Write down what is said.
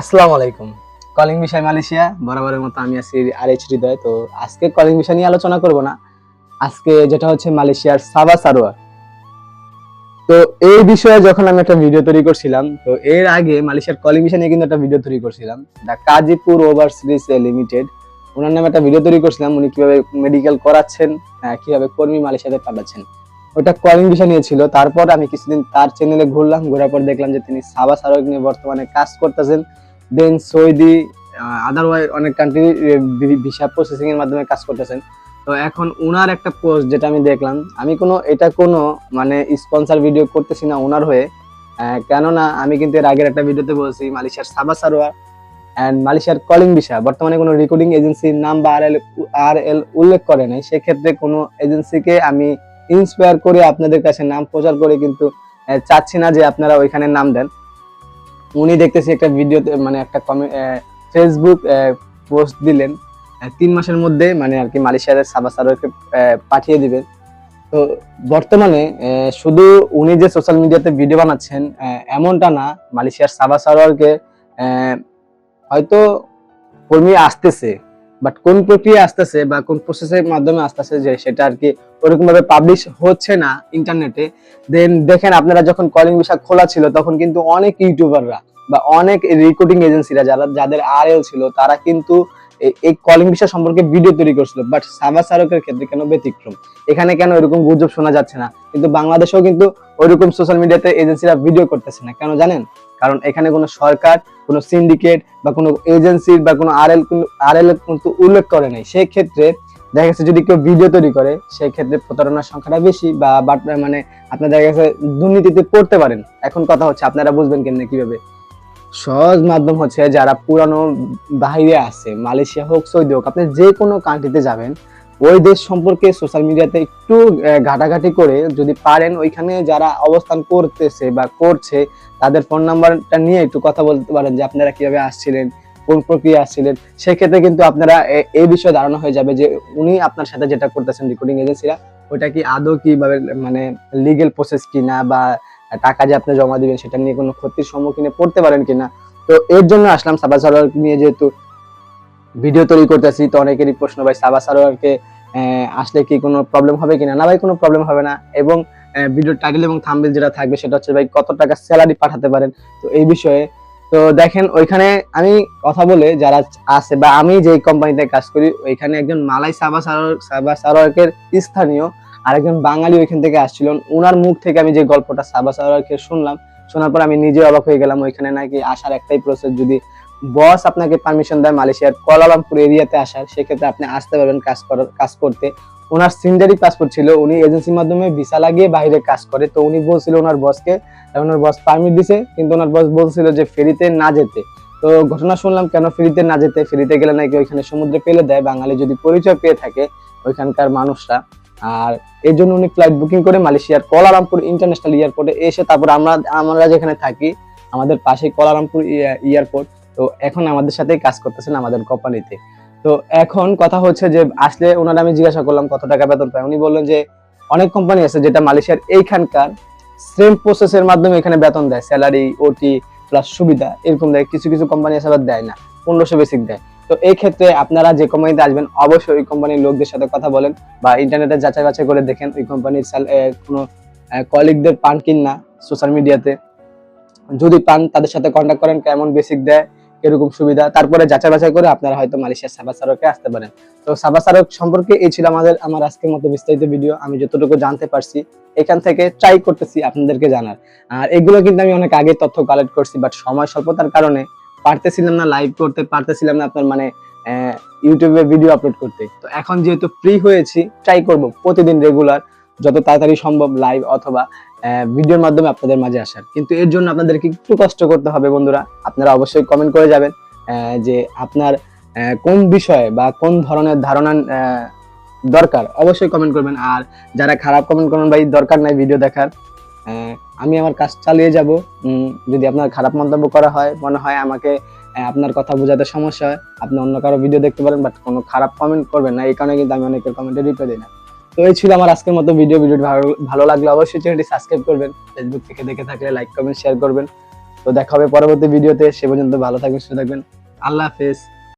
আসসালামু আলাইকুম। কলিং বিষয় মালয়েশিয়া, বরাবরের মতো আমি আছি আর এইচ হৃদয়। তো আজকে কলিং বিষয় নিয়ে আলোচনা করব না। আজকে যেটা হচ্ছে মালয়েশিয়ার সাবা সারোয়ার। তো এই বিষয়ে যখন আমি একটা ভিডিও তৈরি করছিলাম, তো এর আগে মালয়েশিয়ার কলিং বিষয় নিয়ে কিন্তু একটা ভিডিও তৈরি করছিলাম। দ্য কাজীপুর ওভারসিজ লিমিটেড ওনার নামে একটা ভিডিও তৈরি করছিলাম। উনি কীভাবে মেডিকেল করাচ্ছেন কীভাবে কর্মী মালয়েশিয়াতে পাঠাচ্ছেন। ওটা কলিং বিষয় নিয়ে ছিল। তারপর আমি কিছুদিন তার চ্যানেলে ঘুরলাম। ঘোরার পর দেখলাম যে তিনি সাবা সারোয়ার নিয়ে বর্তমানে কাজ করতেছেন। দেন সৌদি আদারওয়াইজ অনেক কান্ট্রি ভিসা প্রসেসিং এর মাধ্যমে কাজ করতেছেন। তো এখন উনার একটা পোস্ট যেটা আমি দেখলাম, আমি কোনো, এটা কোনো মানে স্পন্সর ভিডিও করতেছি না ওনার হয়ে কেননা আমি কিন্তু এর আগের একটা ভিডিওতে বলছি, মালয়েশিয়ার সাবা সারোয়ার অ্যান্ড মালয়েশিয়ার কলিং ভিসা বর্তমানে কোনো রেকর্ডিং এজেন্সির নাম বা আর এল আর এল উল্লেখ করে নাই। সেক্ষেত্রে কোনো এজেন্সিকে আমি ইন্সপায়ার করে আপনাদের কাছে নাম প্রচার করে কিন্তু চাচ্ছি না যে আপনারা ওইখানে নাম দেন। উনি দেখতেছি একটা ভিডিওতে মানে একটা ফেসবুক পোস্ট দিলেন। তিন মাসের মধ্যে মানে আর কি মালয়েশিয়ার সাবা সারোকে পাঠিয়ে দিবেন। তো বর্তমানে শুধু উনি যে সোশ্যাল মিডিয়াতে ভিডিও বানাচ্ছেন এমনটা না। মালয়েশিয়ার সাবা সারোয়ারকে হয়তো কর্মী আসতেছে। বাট কোন প্রক্রিয়া আসতেছে বা কোন প্রসেসের মাধ্যমে আসতেছে যে সেটা আর কি ওরকম ভাবে পাবলিশ হচ্ছে না ইন্টারনেটে দেন দেখেন আপনারা যখন কলিং বিষয় খোলা ছিল, তখন কিন্তু অনেক ইউটিউবাররা বা অনেক রেকর্ডিং এজেন্সিরা যারা, যাদের আর ছিল, তারা কিন্তু এই কলিং বিষয় সম্পর্কে ভিডিও তৈরি করছিল। বাট সাবা সারকের ক্ষেত্রে কেন ব্যতিক্রম? এখানে কেন এরকম গুজব শোনা যাচ্ছে না? কিন্তু বাংলাদেশেও কিন্তু ওইরকম সোশ্যাল মিডিয়াতে এজেন্সিরা ভিডিও করতেছে না। কেন জানেন? কারণ এখানে কোনো সরকার, কোনো সিন্ডিকেট বা কোনো এজেন্সির বা কোনো আর এল আর এল কিন্তু উল্লেখ করে নাই। সেই ক্ষেত্রে দেখা গেছে যদি কেউ ভিডিও তৈরি করে সেই ক্ষেত্রে প্রতারণার সংখ্যাটা বেশি বা মানে আপনার দেখা গেছে দুর্নীতিতে পড়তে পারেন। এখন কথা হচ্ছে, আপনারা বুঝবেন কেমনে কীভাবে? সহজ মাধ্যম হচ্ছে যারা পুরানো বাইরে আছে, মালয়েশিয়া হোক, সৌদি হোক, আপনি যে কোনো কান্ট্রিতে যাবেন ওই দেশ সম্পর্কে সোশ্যাল মিডিয়াতে একটু ঘাটাঘাটি করে যদি পারেন, ওইখানে যারা অবস্থান করতেছে বা করছে, তাদের ফোন নাম্বারটা নিয়ে একটু কথা বলতে পারেন যে আপনারা কীভাবে আসছিলেন, কোন প্রক্রিয়া আসছিলেন। সেক্ষেত্রে কিন্তু আপনারা এই বিষয়ে ধারণা হয়ে যাবে যে উনি আপনার সাথে যেটা করতেছেন রেকর্ডিং এজেন্সিরা ওটা কি আদৌ কীভাবে মানে লিগেল প্রসেস কিনা বা টাকা যে আপনি জমা দিবেন, সেটা নিয়ে কোনো ক্ষতির সম্মুখীনে পড়তে পারেন কিনা। তো এর জন্য আসলাম সাবা সারোয়ার নিয়ে যেহেতু ভিডিও তৈরি করতেছি, তো অনেকেরই প্রশ্ন, ভাই, সাবা সারোয়ারকে আসলে কি কোনো প্রবলেম হবে কিনা? না, ভাই, কোনো প্রবলেম হবে না। এবং ভিডিও টাইটেল এবং থাম্বনেল যেটা থাকবে, সেটা হচ্ছে, ভাই, কত টাকা স্যালারি পাঠাতে পারেন? তো এই বিষয়ে, তো দেখেন, ওইখানে আমি কথা বলে যারা আছে বা আমি যে কোম্পানিতে কাজ করি, ওইখানে একজন মালাই সাবা সাবা সারোয়ারকের স্থানীয় আরেকজন বাঙালি ওইখান থেকে আসছিলেন ওনার মুখ থেকে আমি যে গল্পটা সাবা সারোয়ারকে শুনলাম, শোনার পর আমি নিজে অবাক হয়ে গেলাম, ওইখানে নাকি আসার একটাই প্রসেস যদি বস আপনাকে পারমিশন দেয় মালয়েশিয়ার কোয়ালালামপুর এরিয়াতে আসার, সেক্ষেত্রে আপনি আসতে পারবেন কাজ করার কাজ করতে। ওনার সিন্ডারি পাসপোর্ট ছিল, উনি এজেন্সির মাধ্যমে ভিসা লাগিয়ে বাইরে কাজ করে। তো উনি বলছিল ওনার বসকে ওনার বস পারমিট দিছে, কিন্তু ওনার বস বলছিল যে ফেরিতে না যেতে। তো ঘটনা শুনলাম, কেন ফ্রিতে না যেতে? ফ্রিতে গেলে নাকি ওইখানে সমুদ্রে পেলে দেয়, বাঙালি যদি পরিচয় পেয়ে থাকে ওইখানকার মানুষরা। আর এর জন্য উনি ফ্লাইট বুকিং করে মালয়েশিয়ার কোয়ালালামপুর ইন্টারন্যাশনাল এয়ারপোর্টে এসে তারপর আমরা আমরা যেখানে থাকি, আমাদের পাশে কোয়ালালামপুর এয়ারপোর্ট তো এখন আমাদের সাথে কাজ করতেছেন আমাদের কোম্পানিতে। তো এখন কথা হচ্ছে যে, আসলে ওনারা আমি জিজ্ঞাসা করলাম কত টাকা বেতন পায়। উনি বললেন যে, অনেক কোম্পানি আছে যেটা মালয়েশিয়ার এইখানকার সেম প্রসেসের মাধ্যমে এখানে বেতন দেয় স্যালারি ওটি প্লাস সুবিধা, এরকম দেয়। কিছু কিছু কোম্পানি আছে আবার দেয় না, পনেরোশো বেসিক দেয়। তো এই ক্ষেত্রে আপনারা যে কোম্পানিতে আসবেন, অবশ্যই ওই কোম্পানির লোকদের সাথে কথা বলেন বা ইন্টারনেটে যাচাই বাছাই করে দেখেন ওই কোম্পানির কোনো কলিগদের পান কিন না সোশ্যাল মিডিয়াতে যদি পান, তাদের সাথে কন্ট্যাক্ট করেন, কেমন বেসিক দেয় এরকম সুবিধা। তারপরে যাচাই বাছাই করে আপনারা হয়তো মালয়েশিয়ার সাবা সারকে আসতে পারেন। তো সাবা সারক সম্পর্কে এই ছিল আমাদের, আমার আজকের মতো বিস্তারিত ভিডিও আমি যতটুকু জানতে পারছি, এখান থেকে ট্রাই করতেছি আপনাদেরকে জানার। আর এগুলো কিন্তু আমি অনেক আগে তথ্য কালেক্ট করছি বাট সময় স্বল্পতার কারণে পারতেছিলাম না লাইভ করতে, পারতেছিলাম না আপনার মানে ইউটিউবে ভিডিও আপলোড করতে। তো এখন যেহেতু ফ্রি হয়েছি ট্রাই করব প্রতিদিন রেগুলার যত তাড়াতাড়ি সম্ভব লাইভ অথবা ভিডিওর মাধ্যমে আপনাদের মাঝে আসার। কিন্তু এর জন্য আপনাদেরকে একটু কষ্ট করতে হবে বন্ধুরা। আপনারা অবশ্যই কমেন্ট করে যাবেন যে আপনার কোন বিষয়ে বা কোন ধরনের ধারণা দরকার অবশ্যই কমেন্ট করবেন। আর যারা খারাপ কমেন্ট করবেন, ভাই, দরকার নাই ভিডিও দেখার। আমি আমার কাজ চালিয়ে যাব। যদি আপনার খারাপ মন্তব্য করা হয়, মনে হয় আমাকে আপনার কথা বোঝাতে সমস্যা হয়, আপনি অন্য কারও ভিডিও দেখতে পারেন বাট কোনো খারাপ কমেন্ট করবেন না। এই কারণে কিন্তু আমি অনেকের কমেন্টে রিপ্লাই দিই না। তো এই ছিল আমার আজকের মতো ভিডিও ভিডিও ভালো ভালো লাগলে অবশ্যই চ্যানেলটি সাবস্ক্রাইব করবেন। ফেসবুক থেকে দেখে থাকলে লাইক কমেন্ট শেয়ার করবেন। তো দেখা হবে পরবর্তী ভিডিওতে সে পর্যন্ত ভালো থাকবেন, সুস্থ থাকবেন। আল্লাহ হাফেজ।